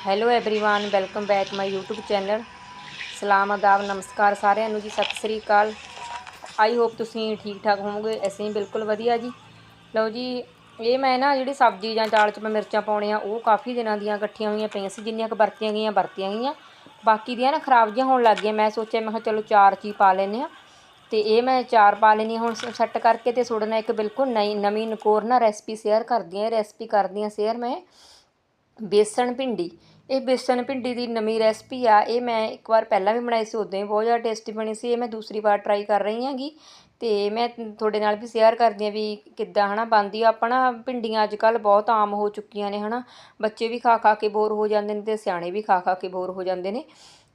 hello everyone welcome back my YouTube channel ਸਲਾਮ ਆਦਾਬ ਨਮਸਕਾਰ ਸਾਰਿਆਂ ਨੂੰ ਜੀ ਸਤਿ ਸ੍ਰੀ ਅਕਾਲ ਆਈ ਹੋਪ ਤੁਸੀਂ ਠੀਕ ਠਾਕ ਹੋਵੋਗੇ ਅਸੀਂ ਵੀ ਬਿਲਕੁਲ ਵਧੀਆ ਜੀ ਲਓ ਜੀ ਇਹ ਮੈਂ ਨਾ ਜਿਹੜੀ ਸਬਜ਼ੀ ਜਾਂ ਦਾਲ 'ਚ ਮੈਂ ਮਿਰਚਾਂ ਪਾਉਣੀਆਂ ਉਹ ਕਾਫੀ ਦਿਨਾਂ ਦੀਆਂ ਇਕੱਠੀਆਂ ਹੋਈਆਂ ਪਈਆਂ ਸੀ ਜਿੰਨੀਆਂ ਕੁ ਵਰਤੀਆਂ ਗਈਆਂ ਵਰਤੀਆਂ ਗਈਆਂ ਬਾਕੀ ਦੀਆਂ ਨਾ ਖਰਾਬ ਜਿਹੀਆਂ ਹੋਣ ਲੱਗ ਗਈਆਂ ਮੈਂ ਸੋਚਿਆ ਮੈਂ ਕਿਹਾ ਚਲੋ ਚਾਰ ਚੀ ਪਾ ਲੈਨੇ ਆ ਤੇ ਇਹ ਮੈਂ ਚਾਰ ਪਾ ਲੈਣੀ ਹੁਣ ਸੈੱਟ ਕਰਕੇ ਤੇ ਤੁਹਾਡੇ ਨਾਲ ਇੱਕ ਬਿਲਕੁਲ ਨਈ ਨਵੀਂ ਨਕੋਰ ਨਾ ਰੈਸਪੀ ਸ਼ੇਅਰ ਕਰਦੀ ਹਾਂ ਰੈਸਪੀ ਕਰਦੀ ਹਾਂ ਸ਼ੇਅਰ ਮੈਂ ਬੇਸਣ ਭਿੰਡੀ ਇਹ ਬੇਸਨ ਭਿੰਡੀ ਦੀ ਨਵੀਂ ਰੈਸਪੀ ਆ। ਇਹ ਮੈਂ ਇੱਕ ਵਾਰ ਪਹਿਲਾਂ ਵੀ ਬਣਾਈ ਸੀ, ਉਦੋਂ ਹੀ ਬਹੁਤ ਜ਼ਿਆਦਾ ਟੇਸਟੀ ਬਣੀ ਸੀ। ਇਹ ਮੈਂ ਦੂਸਰੀ ਵਾਰ ਟਰਾਈ ਕਰ ਰਹੀ ਹਾਂਗੀ ਤੇ ਮੈਂ ਤੁਹਾਡੇ ਨਾਲ ਵੀ ਸ਼ੇਅਰ ਕਰਦੀ ਹਾਂ ਵੀ ਕਿੱਦਾਂ, ਹਨਾ, ਬਣਦੀ ਆ। ਆਪਣਾ ਭਿੰਡੀਆਂ ਅੱਜ ਕੱਲ ਬਹੁਤ ਆਮ ਹੋ ਚੁੱਕੀਆਂ ਨੇ, ਹਨਾ। ਬੱਚੇ ਵੀ ਖਾ ਖਾ ਕੇ ਬੋਰ ਹੋ ਜਾਂਦੇ ਨੇ ਤੇ ਸਿਆਣੇ ਵੀ ਖਾ ਖਾ ਕੇ ਬੋਰ ਹੋ ਜਾਂਦੇ ਨੇ।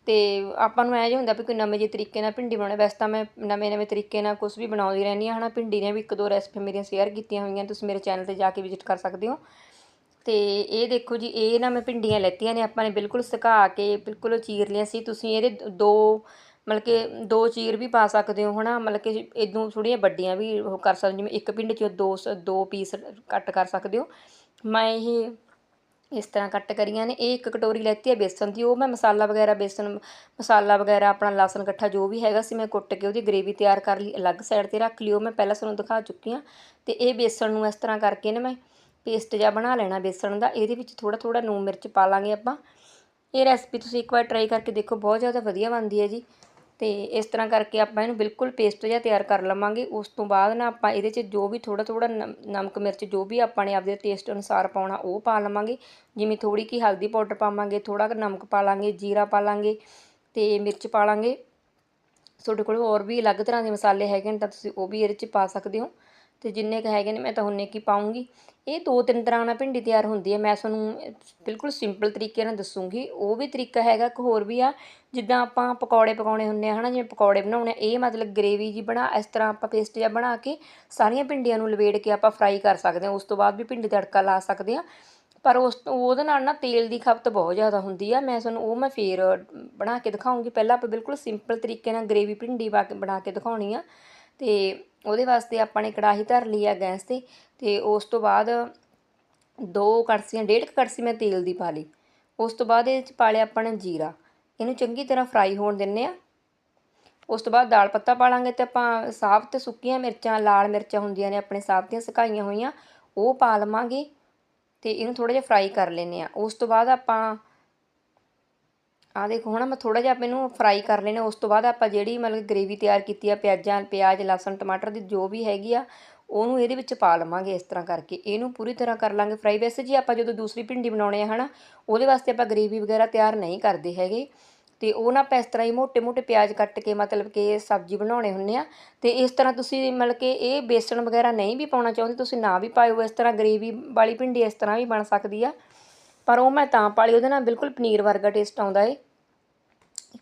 ਤੇ ਆਪਾਂ ਨੂੰ ਐ ਜਿਹਾ ਹੁੰਦਾ ਵੀ ਕੋਈ ਨਵੇਂ ਜਿਹੇ ਤਰੀਕੇ ਨਾਲ ਭਿੰਡੀ ਬਣਾਉਣੀ ਵੈਸੇ ਤਾਂ ਮੈਂ ਨਵੇਂ ਨਵੇਂ ਤਰੀਕੇ ਨਾਲ ਕੁਝ ਵੀ ਬਣਾਉਂਦੀ ਰਹਿੰਦੀ ਹਾਂ, ਹਨਾ। ਭਿੰਡੀ ਦੀਆਂ ਵੀ ਇੱਕ ਦੋ ਰੈਸਪੀ ਮੇਰੀਆਂ ਸ਼ੇਅਰ ਕੀਤੀਆਂ ਹੋਈਆਂ, ਤੁਸੀਂ ਮੇਰੇ ਚੈਨਲ ਤੇ ਜਾ ਕੇ ਵਿਜ਼ਿਟ ਕਰ ਸਕਦੇ ਹੋ। ਤੇ ਇਹ ਦੇਖੋ ਜੀ, ਇਹ ਨਾ ਮੈਂ ਭਿੰਡੀਆਂ ਲੈਤੀਆਂ ਨੇ, ਆਪਾਂ ਨੇ ਬਿਲਕੁਲ ਸੁਕਾ ਕੇ, ਬਿਲਕੁਲ ਚੀਰ ਲਿਆ ਸੀ। ਤੁਸੀਂ ਇਹਦੇ ਦੋ ਮਤਲਬ ਕਿ ਦੋ ਚੀਰ ਵੀ ਪਾ ਸਕਦੇ ਹੋ, ਹਨਾ? ਮਤਲਬ ਕਿ ਇਦੋਂ ਥੋੜੀਆਂ ਵੱਡੀਆਂ ਵੀ ਉਹ ਕਰ ਸਕਦੇ ਜਿਵੇਂ ਇੱਕ ਭਿੰਡੀ 'ਚ ਦੋ ਦੋ ਪੀਸ ਕੱਟ ਕਰ ਸਕਦੇ ਹੋ। ਮੈਂ ਇਹ ਇਸ ਤਰ੍ਹਾਂ ਕੱਟ ਕਰੀਆਂ ਨੇ। ਇਹ ਇੱਕ ਕਟੋਰੀ ਲੈਤੀ ਹੈ ਬੇਸਨ ਦੀ, ਉਹ ਮੈਂ ਮਸਾਲਾ ਵਗੈਰਾ, ਬੇਸਨ ਮਸਾਲਾ ਵਗੈਰਾ, ਆਪਣਾ ਲਸਣ ਇਕੱਠਾ ਜੋ ਵੀ ਹੈਗਾ ਸੀ, ਮੈਂ ਕੁੱਟ ਕੇ ਉਹਦੀ ਗ੍ਰੇਵੀ ਤਿਆਰ ਕਰ ਲਈ, ਅਲੱਗ ਸਾਈਡ ਤੇ ਰੱਖ ਲਈ, ਉਹ ਮੈਂ ਪਹਿਲਾਂ ਤੁਹਾਨੂੰ ਦਿਖਾ ਚੁੱਕੀ ਹਾਂ। ਤੇ ਇਹ ਬੇਸਣ ਨੂੰ ਇਸ ਤਰ੍ਹਾਂ ਕਰਕੇ ਨਾ ਮੈਂ ਪੇਸਟ ਜਿਹਾ ਬਣਾ ਲੈਣਾ ਬੇਸਣ ਦਾ, ਇਹਦੇ ਵਿੱਚ ਥੋੜਾ ਥੋੜਾ ਨੂਨ ਮਿਰਚ ਪਾ ਲਾਂਗੇ ਆਪਾਂ। ਇਹ ਰੈਸਪੀ ਤੁਸੀਂ ਇੱਕ ਵਾਰ ਟਰਾਈ ਕਰਕੇ ਦੇਖੋ, ਬਹੁਤ ਜ਼ਿਆਦਾ ਵਧੀਆ ਬਣਦੀ ਹੈ ਜੀ। ਤੇ ਇਸ ਤਰ੍ਹਾਂ ਕਰਕੇ ਆਪਾਂ ਇਹਨੂੰ ਬਿਲਕੁਲ ਪੇਸਟ ਜਿਹਾ ਤਿਆਰ ਕਰ ਲਵਾਂਗੇ। ਉਸ ਤੋਂ ਬਾਅਦ ਨਾ ਆਪਾਂ ਇਹਦੇ 'ਚ ਜੋ ਵੀ ਥੋੜਾ ਥੋੜਾ ਨਮਕ ਮਿਰਚ ਜੋ ਵੀ ਆਪਾਂ ਨੇ ਆਪਦੇ ਟੇਸਟ ਅਨੁਸਾਰ ਪਾਉਣਾ, ਉਹ ਪਾ ਲਵਾਂਗੇ। ਜਿਵੇਂ ਥੋੜੀ ਕੀ ਹਲਦੀ ਪਾਊਡਰ ਪਾਵਾਂਗੇ ਥੋੜਾ ਨਮਕ ਪਾ ਲਾਂਗੇ, ਜੀਰਾ ਪਾ ਲਾਂਗੇ ਤੇ ਮਿਰਚ ਪਾ ਲਾਂਗੇ। ਤੁਹਾਡੇ ਕੋਲ ਹੋਰ ਵੀ ਅਲੱਗ ਤਰ੍ਹਾਂ ਦੇ ਮਸਾਲੇ ਹੈਗੇ ਨੇ ਤਾਂ ਤੁਸੀਂ ਉਹ ਵੀ ਇਹਦੇ 'ਚ ਪਾ ਸਕਦੇ ਹੋ। ਤੇ ਜਿੰਨੇ ਕ ਹੈਗੇ ਨੇ ਮੈਂ ਤਾਂ ਉਹਨੇ ਕੀ ਪਾਉਂਗੀ। ਇਹ ਦੋ ਤਿੰਨ ਤਰ੍ਹਾਂ ਨਾਲ ਭਿੰਡੀ ਤਿਆਰ ਹੁੰਦੀ ਹੈ। ਮੈਂ ਤੁਹਾਨੂੰ ਬਿਲਕੁਲ ਸਿੰਪਲ ਤਰੀਕੇ ਨਾਲ ਦੱਸੂਗੀ। ਉਹ ਵੀ ਤਰੀਕਾ ਹੈਗਾ, ਇੱਕ ਹੋਰ ਵੀ ਆ, ਜਿੱਦਾਂ ਆਪਾਂ ਪਕੌੜੇ ਪਕਾਉਣੇ ਹੁੰਦੇ ਆ, ਹਨਾ, ਜਿਵੇਂ ਪਕੌੜੇ ਬਣਾਉਣੇ ਇਹ ਮਤਲਬ ਗ੍ਰੇਵੀ ਜੀ ਬਣਾ, ਇਸ ਤਰ੍ਹਾਂ ਆਪਾਂ ਪੇਸਟ ਜਿਹਾ ਬਣਾ ਕੇ ਸਾਰੀਆਂ ਭਿੰਡੀਆਂ ਨੂੰ ਲਵੇੜ ਕੇ ਆਪਾਂ ਫਰਾਈ ਕਰ ਸਕਦੇ ਹਾਂ। ਉਸ ਤੋਂ ਬਾਅਦ ਵੀ ਭਿੰਡੀ ਤੜਕਾ ਲਾ ਸਕਦੇ ਹਾਂ। ਪਰ ਉਸ ਉਹਦੇ ਨਾਲ ਨਾ ਤੇਲ ਦੀ ਖਪਤ ਬਹੁਤ ਜ਼ਿਆਦਾ ਹੁੰਦੀ ਆ। ਮੈਂ ਤੁਹਾਨੂੰ, ਉਹ ਮੈਂ ਫੇਰ ਬਣਾ ਕੇ ਦਿਖਾਉਂਗੀ। ਪਹਿਲਾਂ ਆਪਾਂ ਬਿਲਕੁਲ ਸਿੰਪਲ ਤਰੀਕੇ ਨਾਲ ਗ੍ਰੇਵੀ ਭਿੰਡੀ ਬਣਾ ਕੇ ਦਿਖਾਉਣੀ ਆ। ਤੇ ਉਹਦੇ ਵਾਸਤੇ ਆਪਾਂ ਨੇ ਕੜਾਹੀ ਧਰ ਲਈ ਆ ਗੈਸ ਤੇ ਤੇ ਉਸ ਤੋਂ ਬਾਅਦ ਦੋ ਕੜਛੀਆਂ ਡੇਢ ਕੜਛੀ ਮੈਂ ਤੇਲ ਦੀ ਪਾ ਲਈ। ਉਸ ਤੋਂ ਬਾਅਦ ਇਹਦੇ ਚ ਪਾ ਲਿਆ ਆਪਾਂ ਨੇ ਜੀਰਾ। ਇਹਨੂੰ ਚੰਗੀ ਤਰ੍ਹਾਂ ਫਰਾਈ ਹੋਣ ਦਿੰਨੇ ਆ। ਉਸ ਤੋਂ ਬਾਅਦ ਦਾਲ ਪੱਤਾ ਪਾ ਲਾਂਗੇ ਤੇ ਆਪਾਂ ਸਾਫ਼ ਸਾਬਤ ਸੁੱਕੀਆਂ ਮਿਰਚਾਂ, ਲਾਲ ਮਿਰਚਾਂ ਹੁੰਦੀਆਂ ਨੇ ਆਪਣੇ ਸਾਫ਼ ਦੀਆਂ ਸੁਕਾਈਆਂ ਹੋਈਆਂ, ਉਹ ਪਾ ਲਵਾਂਗੇ ਤੇ ਇਹਨੂੰ ਥੋੜਾ ਜਿਹਾ ਫਰਾਈ ਕਰ ਲੈਨੇ ਆ। ਉਸ ਤੋਂ ਬਾਅਦ ਆਪਾਂ ਆ ਦੇਖੋ ਹੁਣ ਮੈਂ ਥੋੜਾ ਜਿਹਾ ਇਹਨੂੰ ਫਰਾਈ ਕਰ ਲੈਣਾ ਉਸ ਤੋਂ ਬਾਅਦ ਆਪਾਂ ਜਿਹੜੀ ਮਤਲਬ ਗ੍ਰੇਵੀ ਤਿਆਰ ਕੀਤੀ ਆ, ਪਿਆਜ਼ਾਂ, ਪਿਆਜ਼, ਲਸਣ, ਟਮਾਟਰ ਦੀ ਜੋ ਵੀ ਹੈਗੀ ਆ, ਉਹਨੂੰ ਇਹਦੇ ਵਿੱਚ ਪਾ ਲਵਾਂਗੇ ਇਸ ਤਰ੍ਹਾਂ ਕਰਕੇ। ਇਹਨੂੰ ਪੂਰੀ ਤਰ੍ਹਾਂ ਕਰ ਲਾਂਗੇ ਫਰਾਈ ਵੈਸੇ ਜੀ ਆਪਾਂ ਜਦੋਂ ਦੂਸਰੀ ਭਿੰਡੀ ਬਣਾਉਣੇ ਆ, ਹਨਾ, ਉਹਦੇ ਵਾਸਤੇ ਆਪਾਂ ਗ੍ਰੇਵੀ ਵਗੈਰਾ ਤਿਆਰ ਨਹੀਂ ਕਰਦੇ ਹੈਗੇ। ਤੇ ਉਹ ਨਾ ਆਪਾਂ ਇਸ ਤਰ੍ਹਾਂ ਹੀ ਮੋٹے-ਮੋٹے ਪਿਆਜ਼ ਕੱਟ ਕੇ, ਮਤਲਬ ਕਿ ਸਬਜ਼ੀ ਬਣਾਉਣੇ ਹੁੰਨੇ ਆ। ਤੇ ਇਸ ਤਰ੍ਹਾਂ ਤੁਸੀਂ ਮਤਲਬ ਕਿ ਇਹ ਬੇਸਣ ਵਗੈਰਾ ਨਹੀਂ ਵੀ ਪਾਉਣਾ ਚਾਹੁੰਦੇ, ਤੁਸੀਂ ਨਾ ਵੀ ਪਾਇਓ। ਇਸ ਤਰ੍ਹਾਂ ਗ੍ਰੇਵੀ ਵਾਲੀ ਭਿੰਡੀ ਇਸ ਤਰ੍ਹਾਂ ਵੀ ਬਣ ਸਕਦੀ ਆ। ਪਰ ਉਹ ਮੈਂ ਤਾਂ ਪਾਲੀ, ਉਹਦੇ ਨਾਲ ਬਿਲਕੁਲ ਪਨੀਰ ਵਰਗਾ ਟੇਸਟ ਆਉਂਦਾ ਏ।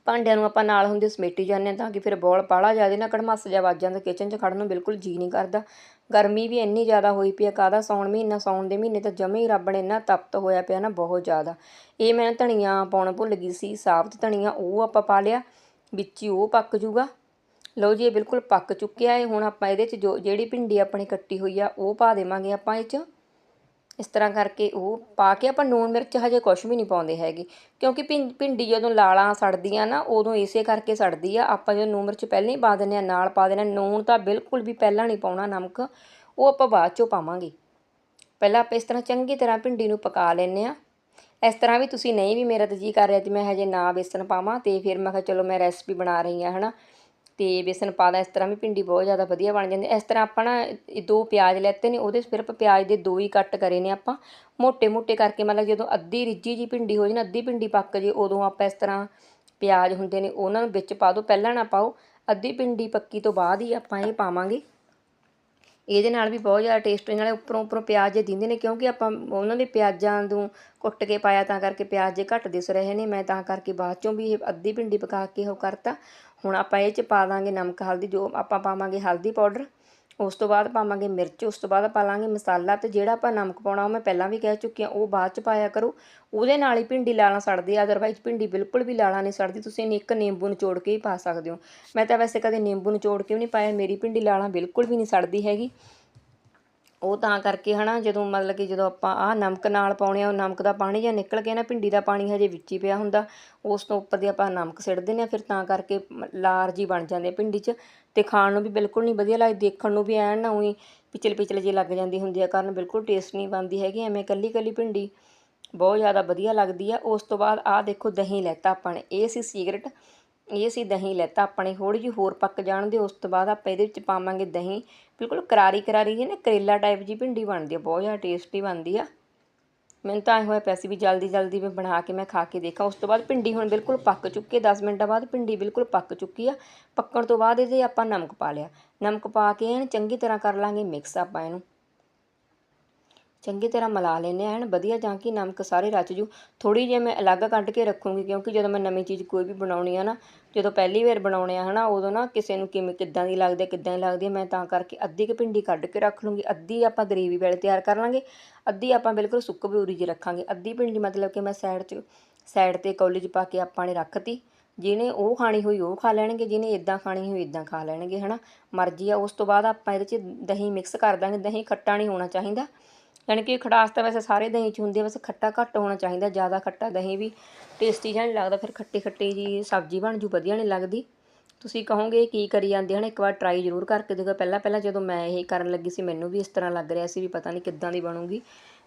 ਭਾਂਡਿਆਂ ਨੂੰ ਆਪਾਂ ਨਾਲ ਹੁੰਦੇ ਸਮੇਟੀ ਜਾਂਦੇ ਤਾਂ ਕਿ ਫਿਰ ਬੋਲ ਪਾਲਾ ਜ਼ਿਆਦਾ ਨਾ ਕੜਮੱਸ ਜਾ ਵੱਜ ਜਾਂਦਾ ਕਿਚਨ 'ਚ ਖੜਨ ਨੂੰ ਬਿਲਕੁਲ ਜੀ ਨਹੀਂ ਕਰਦਾ। ਗਰਮੀ ਵੀ ਇੰਨੀ ਜ਼ਿਆਦਾ ਹੋਈ ਪਈ ਆ ਕਾਦਾ ਸੌਣ ਮਹੀਨਾ, ਸੌਣ ਦੇ ਮਹੀਨੇ ਤਾਂ ਜਮੇ ਹੀ ਰੱਬ ਨੇ ਇੰਨਾ ਤਪਤ ਹੋਇਆ ਪਿਆ ਨਾ ਬਹੁਤ ਜ਼ਿਆਦਾ। ਇਹ ਮੈਂ ਧਨੀਆ ਪਾਉਣ ਭੁੱਲ ਗਈ ਸੀ, ਸਾਬਤ ਧਨੀਆ ਉਹ ਆਪਾਂ ਪਾ ਲਿਆ, ਵਿੱਚ ਹੀ ਉਹ ਪੱਕ ਜੂਗਾ। ਲਓ ਜੀ, ਇਹ ਬਿਲਕੁਲ ਪੱਕ ਚੁੱਕਿਆ ਹੈ ਹੁਣ ਆਪਾਂ ਇਹਦੇ 'ਚ ਜੋ, ਜਿਹੜੀ ਭਿੰਡੀ ਆਪਣੀ ਕੱਟੀ ਹੋਈ ਆ, ਉਹ ਪਾ ਦੇਵਾਂਗੇ ਆਪਾਂ ਇਹ 'ਚ। ਇਸ ਤਰ੍ਹਾਂ ਕਰਕੇ ਉਹ ਪਾ ਕੇ ਆਪਾਂ ਨੂਣ ਮਿਰਚ ਹਜੇ ਕੁਝ ਵੀ ਨਹੀਂ ਪਾਉਂਦੇ ਹੈਗੇ। ਕਿਉਂਕਿ ਭਿੰਡੀ ਜਦੋਂ ਲਾਲਾਂ ਸੜਦੀਆਂ ਨਾ, ਉਦੋਂ ਇਸੇ ਕਰਕੇ ਸੜਦੀ ਆ। ਆਪਾਂ ਜਦੋਂ ਨੂਣ ਮਿਰਚ ਪਹਿਲਾਂ ਹੀ ਪਾ ਦਿੰਦੇ ਆ, ਨਾਲ ਪਾ ਦੇਣਾ ਨੂਣ ਤਾਂ ਬਿਲਕੁਲ ਵੀ ਪਹਿਲਾਂ ਨਹੀਂ ਪਾਉਣਾ ਨਮਕ, ਉਹ ਆਪਾਂ ਬਾਅਦ ਚੋਂ ਪਾਵਾਂਗੇ। ਪਹਿਲਾਂ ਆਪਾਂ ਇਸ ਤਰ੍ਹਾਂ ਚੰਗੀ ਤਰ੍ਹਾਂ ਭਿੰਡੀ ਨੂੰ ਪਕਾ ਲੈਨੇ ਆ। ਇਸ ਤਰ੍ਹਾਂ ਵੀ ਤੁਸੀਂ ਨਹੀਂ ਵੀ ਮੇਰਾ ਤਾਂ ਜੀ ਕਰ ਰਿਹਾ ਤੇ ਮੈਂ ਹਜੇ ਨਾ ਬੇਸਣ ਪਾਵਾਂ ਤੇ ਫਿਰ ਮੈਂ ਕਿਹਾ ਚਲੋ ਮੈਂ ਰੈਸਪੀ ਬਣਾ ਰਹੀ ਆ, ਹਨਾ। ਅਤੇ ਬੇਸਨ ਪਾ ਪਾਦਾ ਇਸ ਤਰ੍ਹਾਂ ਵੀ ਭਿੰਡੀ ਬਹੁਤ ਜ਼ਿਆਦਾ ਵਧੀਆ ਬਣ ਜਾਂਦੀ ਹੈ। ਇਸ ਤਰ੍ਹਾਂ ਆਪਾਂ ਨਾ ਦੋ ਪਿਆਜ਼ ਲੈਤੇ ਨੇ, ਉਹਦੇ ਸਿਰਫ ਪਿਆਜ਼ ਦੇ ਦੋ ਹੀ ਕੱਟ ਕਰੇ ਨੇ ਆਪਾਂ। ਮੋٹے ਮੋٹے ਕਰਕੇ ਮਤਲਬ ਜਦੋਂ ਅੱਧੀ ਰਿੱਜੀ ਜੀ ਭਿੰਡੀ ਹੋ ਜੇ ਨਾ, ਅੱਧੀ ਭਿੰਡੀ ਪੱਕ ਜੇ, ਉਦੋਂ ਆਪਾਂ ਇਸ ਤਰ੍ਹਾਂ ਪਿਆਜ਼ ਹੁੰਦੇ ਨੇ, ਉਹਨਾਂ ਨੂੰ ਵਿੱਚ ਪਾ ਦਿਓ ਪਹਿਲਾਂ ਨਾ ਪਾਓ, ਅੱਧੀ ਭਿੰਡੀ ਪੱਕੀ ਤੋਂ ਬਾਅਦ ਹੀ ਆਪਾਂ ਇਹ ਪਾਵਾਂਗੇ। ਇਹਦੇ ਨਾਲ ਵੀ ਬਹੁਤ ਜ਼ਿਆਦਾ ਟੇਸਟ ਨਾਲੇ ਉੱਪਰੋਂ ਉੱਪਰੋਂ ਪਿਆਜ਼ ਦਿੰਦੇ ਨੇ, ਕਿਉਂਕਿ ਆਪਾਂ ਉਹਨਾਂ ਦੇ ਪਿਆਜ਼ਾਂ ਨੂੰ ਕੁੱਟ ਕੇ ਪਾਇਆ, ਤਾਂ ਕਰਕੇ ਪਿਆਜ਼ ਜੇ ਘੱਟ ਦਿਸ ਰਹੇ ਨੇ, ਮੈਂ ਤਾਂ ਕਰਕੇ ਬਾਅਦ ਚੋਂ ਵੀ ਇਹ ਅੱਧੀ ਭਿੰਡੀ ਪਕਾ ਕੇ ਉਹ ਕਰਤਾ। ਹੁਣ ਆਪਾਂ ਇਹ 'ਚ ਪਾ ਦਾਂਗੇ ਨਮਕ, ਹਲਦੀ, ਜੋ ਆਪਾਂ ਪਾਵਾਂਗੇ ਹਲਦੀ ਪਾਊਡਰ। ਉਸ ਤੋਂ ਬਾਅਦ ਪਾਵਾਂਗੇ ਮਿਰਚ, ਉਸ ਤੋਂ ਬਾਅਦ ਪਾ ਲਾਂਗੇ ਮਸਾਲਾ ਤੇ ਜਿਹੜਾ ਆਪਾਂ ਨਮਕ ਪਾਉਣਾ ਉਹ ਮੈਂ ਪਹਿਲਾਂ ਵੀ ਕਹਿ ਚੁੱਕੀ ਆ ਉਹ ਬਾਅਦ 'ਚ ਪਾਇਆ ਕਰੋ। ਉਹਦੇ ਨਾਲ ਹੀ ਭਿੰਡੀ ਲਾਲਾਂ ਸੜਦੀ ਆ ਅਦਰਵਾਈਜ਼ ਭਿੰਡੀ ਬਿਲਕੁਲ ਵੀ ਲਾਲਾਂ ਨਹੀਂ ਸੜਦੀ, ਤੁਸੀਂ ਇੱਕ ਨਿੰਬੂ ਨਿਚੋੜ ਕੇ ਹੀ ਪਾ ਸਕਦੇ ਹੋ। ਮੈਂ ਤਾਂ ਵੈਸੇ ਕਦੇ ਨਿੰਬੂ ਨਿਚੋੜ ਕੇ ਵੀ ਨਹੀਂ ਪਾਇਆ, ਮੇਰੀ ਭਿੰਡੀ ਲਾਲਾਂ ਬਿਲਕੁਲ ਵੀ ਨਹੀਂ ਸੜਦੀ ਹੈਗੀ। ਉਹ ਤਾਂ ਕਰਕੇ ਹਨਾ, ਜਦੋਂ ਮਤਲਬ ਕਿ ਜਦੋਂ ਆਪਾਂ ਆਹ ਨਮਕ ਨਾਲ ਪਾਉਣੇ ਆ, ਉਹ ਨਮਕ ਦਾ ਪਾਣੀ ਜਾਂ ਨਿਕਲ ਕੇ ਨਾ, ਭਿੰਡੀ ਦਾ ਪਾਣੀ ਹਜੇ ਵਿੱਚ ਹੀ ਪਿਆ ਹੁੰਦਾ, ਉਸ ਤੋਂ ਉੱਪਰ ਦੀ ਆਪਾਂ ਨਮਕ ਸਿੱਟ ਦਿੰਦੇ ਆ ਫਿਰ ਤਾਂ ਕਰਕੇ ਲਾਰਜ ਹੀ ਬਣ ਜਾਂਦੇ ਆ ਭਿੰਡੀ 'ਚ, ਤੇ ਖਾਣ ਨੂੰ ਵੀ ਬਿਲਕੁਲ ਨਹੀਂ ਵਧੀਆ ਲੱਗਦੀ, ਦੇਖਣ ਨੂੰ ਵੀ ਐਨ ਨਾ ਉਹੀ ਪਿਚਲ ਪਿਚਲ ਜੇ ਲੱਗ ਜਾਂਦੀ ਹੁੰਦੀ ਆ, ਕਾਰਨ ਬਿਲਕੁਲ ਟੇਸਟ ਨਹੀਂ ਬਣਦੀ ਹੈਗੀ, ਐਵੇਂ ਕੱਲੀ ਕੱਲੀ ਭਿੰਡੀ ਬਹੁਤ ਜ਼ਿਆਦਾ ਵਧੀਆ ਲੱਗਦੀ ਆ। ਉਸ ਤੋਂ ਬਾਅਦ ਆਹ ਦੇਖੋ ਦਹੀਂ ਲੈਤਾ ਆਪਾਂ ਨੇ, ਇਹ ਸੀ ਸੀਕਰਟ ਇਹ ਅਸੀਂ ਦਹੀਂ ਲੈਤਾ ਆਪਾਂ ਨੇ ਥੋੜੀ ਜਿਹੀ ਹੋਰ ਪੱਕ ਜਾਣ ਦੇ, ਉਸ ਤੋਂ ਬਾਅਦ ਆਪਾਂ ਇਹਦੇ ਵਿੱਚ ਪਾਵਾਂਗੇ ਦਹੀਂ। ਬਿਲਕੁਲ ਕਰਾਰੀ ਕਰਾਰੀ ਜੀ ਨਾ, ਕਰੇਲਾ ਟਾਈਪ ਜੀ ਭਿੰਡੀ ਬਣਦੀ ਆ, ਬਹੁਤ ਜ਼ਿਆਦਾ ਟੇਸਟੀ ਬਣਦੀ ਆ। ਮੈਨੂੰ ਤਾਂ ਐਂ ਹੋਇਆ ਪਿਆ ਵੀ ਜਲਦੀ ਜਲਦੀ ਮੈਂ ਬਣਾ ਕੇ, ਮੈਂ ਖਾ ਕੇ ਦੇਖਾਂ। ਉਸ ਤੋਂ ਬਾਅਦ ਭਿੰਡੀ ਹੁਣ ਬਿਲਕੁਲ ਪੱਕ ਚੁੱਕੀ ਹੈ 10 ਮਿੰਟਾਂ ਬਾਅਦ ਭਿੰਡੀ ਬਿਲਕੁਲ ਪੱਕ ਚੁੱਕੀ ਆ। ਪੱਕਣ ਤੋਂ ਬਾਅਦ ਇਹਦੇ ਆਪਾਂ ਨਮਕ ਪਾ ਲਿਆ। ਨਮਕ ਪਾ ਕੇ ਇਹਨੂੰ ਚੰਗੀ ਤਰ੍ਹਾਂ ਕਰ ਲਾਂਗੇ ਮਿਕਸ ਆਪਾਂ ਇਹਨੂੰ। ਚੰਗੀ ਤਰ੍ਹਾਂ ਮਿਲਾ ਲੈਨੇ ਆ ਐਨ ਵਧੀਆ ਜਾਂ ਕਿ ਨਮਕ ਸਾਰੇ ਰਚ ਜੂ। ਥੋੜੀ ਜਿਹੀ ਮੈਂ ਅਲੱਗ ਕੱਢ ਕੇ ਰੱਖੂੰਗੀ ਕਿਉਂਕਿ ਜਦੋਂ ਮੈਂ ਨਵੀਂ ਚੀਜ਼ ਕੋਈ ਵੀ ਬਣਾਉਣੀ ਆ ਨਾ ਜਦੋਂ ਪਹਿਲੀ ਵਾਰ ਬਣਾਉਣੇ ਆ ਹਨਾ ਉਦੋਂ ਨਾ ਕਿਸੇ ਨੂੰ ਕਿਵੇਂ ਕਿੱਦਾਂ ਦੀ ਲੱਗਦੀ ਆ, ਕਿੱਦਾਂ ਦੀ ਲੱਗਦੀ ਆ, ਮੈਂ ਤਾਂ ਕਰਕੇ ਅੱਧੀ ਕੁ ਭਿੰਡੀ ਕੱਢ ਕੇ ਰੱਖ ਲੂੰਗੀ। ਅੱਧੀ ਆਪਾਂ ਗਰੇਵੀ ਵੇਲੇ ਤਿਆਰ ਕਰ ਲਾਂਗੇ ਅੱਧੀ ਆਪਾਂ ਬਿਲਕੁਲ ਸੁੱਕ ਬੂਰੀ ਜੀ ਰੱਖਾਂਗੇ। ਅੱਧੀ ਭਿੰਡੀ ਮਤਲਬ ਕਿ ਮੈਂ ਸਾਈਡ 'ਚ ਸਾਈਡ ਤੇ ਕੌਲੀ 'ਚ ਪਾ ਕੇ ਆਪਾਂ ਨੇ ਰੱਖਤੀ। ਜਿਹਨੇ ਉਹ ਖਾਣੀ ਹੋਈ ਉਹ ਖਾ ਲੈਣਗੇ ਜਿਹਨੇ ਇਦਾਂ ਖਾਣੀ ਹੋਈ ਇਦਾਂ ਖਾ ਲੈਣਗੇ ਹਨਾ? ਮਰਜ਼ੀ ਆ ਉਸ ਤੋਂ ਬਾਅਦ ਆਪਾਂ ਇਹਦੇ 'ਚ ਦਹੀਂ ਮਿਕਸ ਕਰ ਦਾਂਗੇ। ਦਹੀਂ ਖੱਟਾ ਨਹੀਂ ਹੋਣਾ ਚਾਹੀਦਾ। ਯਾਨੀ ਕਿ ਖਟਾਸ ਤਾਂ ਵੈਸੇ ਸਾਰੇ ਦਹੀਂ 'ਚ ਹੁੰਦੀ ਹੈ ਵੈਸੇ ਖੱਟਾ ਘੱਟ ਹੋਣਾ ਚਾਹੀਦਾ, ਜ਼ਿਆਦਾ ਖੱਟਾ ਦਹੀਂ ਵੀ ਟੇਸਟੀ ਜਿਹਾ ਨਹੀਂ ਲੱਗਦਾ, ਫਿਰ ਖੱਟੀ ਖੱਟੀ ਜੀ ਸਬਜ਼ੀ ਬਣ ਜੂ, ਵਧੀਆ ਨਹੀਂ ਲੱਗਦੀ। ਤੁਸੀਂ ਕਹੋਗੇ ਕੀ ਕਰੀ ਜਾਂਦੇ ਹਨ? ਇੱਕ ਵਾਰ ਟਰਾਈ ਜ਼ਰੂਰ ਕਰਕੇ ਦੇਖੋ। ਪਹਿਲਾਂ ਪਹਿਲਾਂ ਜਦੋਂ ਮੈਂ ਇਹ ਕਰਨ ਲੱਗੀ ਸੀ, ਮੈਨੂੰ ਵੀ ਇਸ ਤਰ੍ਹਾਂ ਲੱਗ ਰਿਹਾ ਸੀ ਵੀ ਪਤਾ ਨਹੀਂ ਕਿੱਦਾਂ ਦੀ ਬਣੂਗੀ,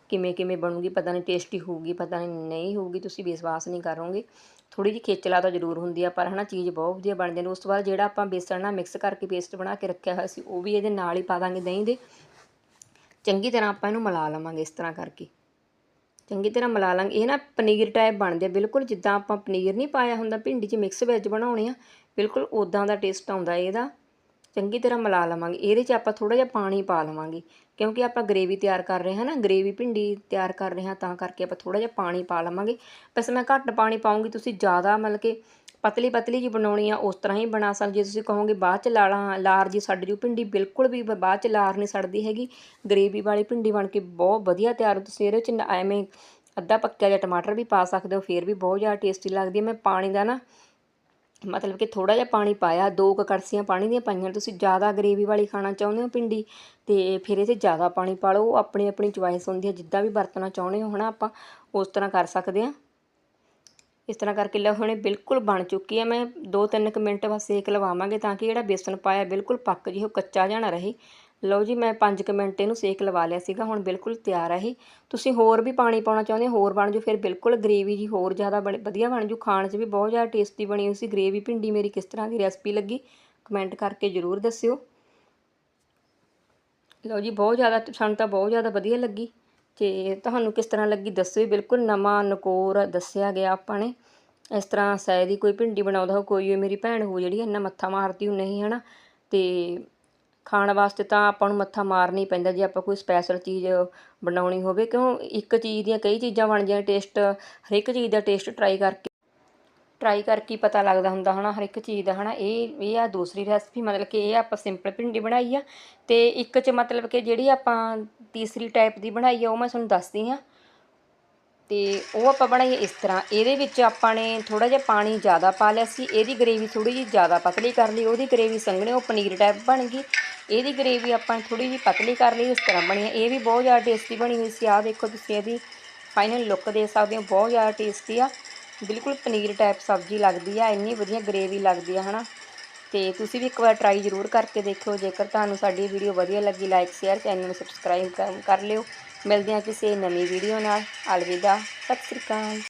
ਕਿਵੇਂ ਕਿਵੇਂ ਬਣੂਗੀ, ਪਤਾ ਨਹੀਂ ਟੇਸਟੀ ਹੋਊਗੀ, ਪਤਾ ਨਹੀਂ ਨਹੀਂ ਹੋਊਗੀ, ਤੁਸੀਂ ਵਿਸ਼ਵਾਸ ਨਹੀਂ ਕਰੋਗੇ। ਥੋੜੀ ਜਿਹੀ ਖੇਚਲਾ ਤਾਂ ਜ਼ਰੂਰ ਹੁੰਦੀ ਆ, ਪਰ ਹਨਾ ਚੀਜ਼ ਬਹੁਤ ਵਧੀਆ ਬਣ ਜਾਂਦੀ ਉਸ ਤੋਂ ਬਾਅਦ ਜਿਹੜਾ ਆਪਾਂ ਬੇਸਣ ਨਾਲ ਮਿਕਸ ਕਰਕੇ ਪੇਸਟ ਬਣਾ ਕੇ ਰੱਖਿਆ ਹੋਇਆ ਸੀ, ਉਹ ਵੀ ਇਹਦੇ ਨਾਲ ਹੀ ਪਾ ਦਾਂਗੇ ਦਹੀਂ ਦੇ। ਚੰਗੀ ਤਰ੍ਹਾਂ ਆਪਾਂ ਇਹਨੂੰ ਮਿਲਾ ਲਵਾਂਗੇ ਇਸ ਤਰ੍ਹਾਂ ਕਰਕੇ। ਚੰਗੀ ਤਰ੍ਹਾਂ ਮਿਲਾ ਲਾਂਗੇ। ਇਹ ਨਾ ਪਨੀਰ ਟਾਈਪ ਬਣਦੇ ਆ। ਬਿਲਕੁਲ ਜਿੱਦਾਂ ਆਪਾਂ ਪਨੀਰ ਨਹੀਂ ਪਾਇਆ ਹੁੰਦਾ, ਭਿੰਡੀ 'ਚ ਮਿਕਸ ਵੈਜ ਬਣਾਉਣੇ ਆ, ਬਿਲਕੁਲ ਉਦਾਂ ਦਾ ਟੇਸਟ ਆਉਂਦਾ ਇਹਦਾ। ਚੰਗੀ ਤਰ੍ਹਾਂ ਮਿਲਾ ਲਵਾਂਗੇ। ਇਹਦੇ 'ਚ ਆਪਾਂ ਥੋੜਾ ਜਿਹਾ ਪਾਣੀ ਪਾ ਲਵਾਂਗੇ। ਕਿਉਂਕਿ ਆਪਾਂ ਗਰੇਵੀ ਤਿਆਰ ਕਰ ਰਹੇ ਹਾਂ ਨਾ ਗਰੇਵੀ ਭਿੰਡੀ ਤਿਆਰ ਕਰ ਰਹੇ ਹਾਂ, ਤਾਂ ਕਰਕੇ ਆਪਾਂ ਥੋੜਾ ਜਿਹਾ ਪਾਣੀ ਪਾ ਲਵਾਂਗੇ। ਵੈਸੇ ਮੈਂ ਘੱਟ ਪਾਣੀ ਪਾਉਂਗੀ ਤੁਸੀਂ ਜ਼ਿਆਦਾ ਮਤਲਬ ਕਿ ਪਤਲੀ ਪਤਲੀ ਜੀ ਬਣਾਉਣੀ ਆ, ਉਸ ਤਰ੍ਹਾਂ ਹੀ ਬਣਾ ਸਕਦੇ ਜੇ ਤੁਸੀਂ ਕਹੋਗੇ ਬਾਅਦ ਚ ਲਾਲਾਂ, ਲਾਰ ਜੀ ਛੱਡ ਜੂ ਭਿੰਡੀ ਬਿਲਕੁਲ ਵੀ ਬਾਅਦ ਚ ਲਾਰ ਨਹੀਂ ਸੜਦੀ ਹੈਗੀ। ਗਰੇਵੀ ਵਾਲੀ ਭਿੰਡੀ ਬਣ ਕੇ ਬਹੁਤ ਵਧੀਆ ਤਿਆਰ, ਤੁਸੀਂ ਇਹਦੇ ਚ ਐਵੇਂ ਅੱਧਾ ਪੱਕਿਆ ਜਾਂ ਟਮਾਟਰ ਵੀ ਪਾ ਸਕਦੇ ਹੋ, ਫੇਰ ਵੀ ਬਹੁਤ ਜ਼ਿਆਦਾ ਟੇਸਟੀ ਲੱਗਦੀ ਹੈ ਮੈਂ ਪਾਣੀ ਦਾ ਨਾ ਮਤਲਬ ਕਿ ਥੋੜਾ ਜਿਹਾ ਪਾਣੀ ਪਾਇਆ, ਦੋ ਕੁ ਕੜਸੀਆਂ ਪਾਣੀ ਦੀਆਂ ਪਾਈਆਂ। ਤੁਸੀਂ ਜ਼ਿਆਦਾ ਗਰੇਵੀ ਵਾਲੀ ਖਾਣਾ ਚਾਹੁੰਦੇ ਹੋ ਭਿੰਡੀ, ਤੇ ਫਿਰ ਇਹਦੇ ਜ਼ਿਆਦਾ ਪਾਣੀ ਪਾ ਲਓ। ਉਹ ਆਪਣੀ ਆਪਣੀ ਚੁਆਇਸ ਹੁੰਦੀ ਹੈ ਜਿੱਦਾਂ ਵੀ ਵਰਤਣਾ ਚਾਹੁੰਦੇ ਹੋ ਹਨਾ ਆਪਾਂ, ਉਸ ਤਰ੍ਹਾਂ ਕਰ ਸਕਦੇ ਹਾਂ ਇਸ ਤਰ੍ਹਾਂ ਕਰਕੇ ਲਓ ਹੁਣੇ ਬਿਲਕੁਲ ਬਣ ਚੁੱਕੀ ਹੈ ਮੈਂ 2-3 ਕੁ ਮਿੰਟ ਬਸ ਸੇਕ ਲਵਾਵਾਂਗੇ ਤਾਂ ਕਿ ਜਿਹੜਾ ਬੇਸਨ ਪਾਇਆ ਬਿਲਕੁਲ ਪੱਕ ਜਿਹੇ ਉਹ ਕੱਚਾ ਜਾਣਾ ਰਹੇ। ਲਓ ਜੀ, ਮੈਂ 5 ਕੁ ਮਿੰਟ ਇਹਨੂੰ ਸੇਕ ਲਵਾ ਲਿਆ ਸੀਗਾ, ਹੁਣ ਬਿਲਕੁਲ ਤਿਆਰ ਹੈ ਇਹ। ਤੁਸੀਂ ਹੋਰ ਵੀ ਪਾਣੀ ਪਾਉਣਾ ਚਾਹੁੰਦੇ ਹੋਰ ਬਣ ਜੂ ਫਿਰ ਬਿਲਕੁਲ ਗਰੇਵੀ ਜੀ ਹੋਰ ਜ਼ਿਆਦਾ ਬਣ, ਵਧੀਆ ਬਣ ਜੂ ਖਾਣ 'ਚ ਵੀ ਬਹੁਤ ਜ਼ਿਆਦਾ ਟੇਸਟੀ ਬਣੀ ਹੋਈ ਸੀ ਗਰੇਵੀ ਭਿੰਡੀ ਮੇਰੀ, ਕਿਸ ਤਰ੍ਹਾਂ ਦੀ ਰੈਸਪੀ ਲੱਗੀ? ਕਮੈਂਟ ਕਰਕੇ ਜ਼ਰੂਰ ਦੱਸਿਓ। ਲਓ ਜੀ, ਬਹੁਤ ਜ਼ਿਆਦਾ, ਸਾਨੂੰ ਤਾਂ ਬਹੁਤ ਜ਼ਿਆਦਾ ਵਧੀਆ ਲੱਗੀ। ਤੇ ਤੁਹਾਨੂੰ ਕਿਸ ਤਰ੍ਹਾਂ ਲੱਗੀ ਦੱਸੋ ਬਿਲਕੁਲ ਨਵਾਂ ਨਕੋਰ ਦੱਸਿਆ ਗਿਆ ਆਪਾਂ ਨੇ। ਇਸ ਤਰ੍ਹਾਂ ਸ਼ਾਇਦ ਹੀ ਕੋਈ ਭਿੰਡੀ ਬਣਾਉਂਦਾ ਹੋ ਕੋਈ ਮੇਰੀ ਭੈਣ ਹੋ ਜਿਹੜੀ ਇੰਨਾ ਮੱਥਾ ਮਾਰਦੀ ਹੋ ਨਹੀਂ ਹਨਾ। ਤੇ ਖਾਣ ਵਾਸਤੇ ਤਾਂ ਆਪਾਂ ਨੂੰ ਮੱਥਾ ਮਾਰਨਾ ਹੀ ਪੈਂਦਾ ਜੇ ਆਪਾਂ ਕੋਈ ਸਪੈਸ਼ਲ ਚੀਜ਼ ਬਣਾਉਣੀ ਹੋਵੇ। ਕਿਉਂ ਇੱਕ ਚੀਜ਼ ਦੀਆਂ ਕਈ ਚੀਜ਼ਾਂ ਬਣ ਜਾਂਦੀਆਂ ਟੇਸਟ ਹਰ ਇੱਕ ਚੀਜ਼ ਦਾ ਟੇਸਟ ਟਰਾਈ ਕਰਕੇ ਟਰਾਈ ਕਰਕੇ ਪਤਾ ਲੱਗਦਾ ਹੁੰਦਾ ਹਨਾ, ਹਰ ਇੱਕ ਚੀਜ਼ ਦਾ ਹਨਾ, ਇਹ ਇਹ ਆ ਦੂਸਰੀ ਰੈਸਪੀ ਮਤਲਬ ਕਿ ਇਹ ਆਪਾਂ ਸਿੰਪਲ ਭਿੰਡੀ ਬਣਾਈ ਆ ਤੇ ਇੱਕ ਚ ਮਤਲਬ ਕਿ ਜਿਹੜੀ ਆਪਾਂ ਤੀਸਰੀ ਟਾਈਪ ਦੀ ਬਣਾਈ ਆ, ਉਹ ਮੈਂ ਤੁਹਾਨੂੰ ਦੱਸਦੀ ਆ। ਤੇ ਉਹ ਆਪਾਂ ਬਣਾਈ ਇਸ ਤਰ੍ਹਾਂ, ਇਹਦੇ ਵਿੱਚ ਆਪਾਂ ਨੇ ਥੋੜਾ ਜਿਹਾ ਪਾਣੀ ਜ਼ਿਆਦਾ ਪਾ ਲਿਆ ਸੀ, ਇਹਦੀ ਗਰੇਵੀ ਥੋੜੀ ਜਿਹੀ ਜ਼ਿਆਦਾ ਪਤਲੀ ਕਰ ਲਈ, ਉਹਦੀ ਗਰੇਵੀ ਸੰਘਣੀ ਉਹ ਪਨੀਰ ਟਾਈਪ ਬਣ ਗਈ। ਇਹਦੀ ਗਰੇਵੀ ਆਪਾਂ ਥੋੜੀ ਜਿਹੀ ਪਤਲੀ ਕਰ ਲਈ, ਇਸ ਤਰ੍ਹਾਂ ਬਣੀ ਇਹ ਵੀ ਬਹੁਤ ਜ਼ਿਆਦਾ ਟੇਸਟੀ ਬਣੀ ਹੋਈ ਸੀ, ਆਹ ਦੇਖੋ ਤੁਸੀਂ ਇਹਦੀ ਫਾਈਨਲ ਲੁੱਕ ਦੇ ਸਕਦੇ ਹੋ, ਬਹੁਤ ਜ਼ਿਆਦਾ ਟੇਸਟੀ ਆ। ਬਿਲਕੁਲ ਪਨੀਰ ਟਾਈਪ ਸਬਜ਼ੀ ਲੱਗਦੀ ਆ, ਇੰਨੀ ਵਧੀਆ ਗਰੇਵੀ ਲੱਗਦੀ ਆ, ਹਨਾ। ਤੇ ਤੁਸੀਂ ਵੀ ਇੱਕ ਵਾਰ ਟਰਾਈ ਜ਼ਰੂਰ ਕਰਕੇ ਦੇਖਿਓ, ਜੇਕਰ ਤੁਹਾਨੂੰ ਸਾਡੀ ਵੀਡੀਓ ਵਧੀਆ ਲੱਗੀ ਲਾਈਕ ਸ਼ੇਅਰ ਚੈਨਲ ਨੂੰ ਸਬਸਕ੍ਰਾਈਬ ਕਰ ਲਿਓ। ਮਿਲਦੇ ਹਾਂ ਕਿਸੇ ਨਵੀਂ ਵੀਡੀਓ ਨਾਲ। ਅਲਵਿਦਾ, ਸਤਿ ਸ੍ਰੀ ਅਕਾਲ।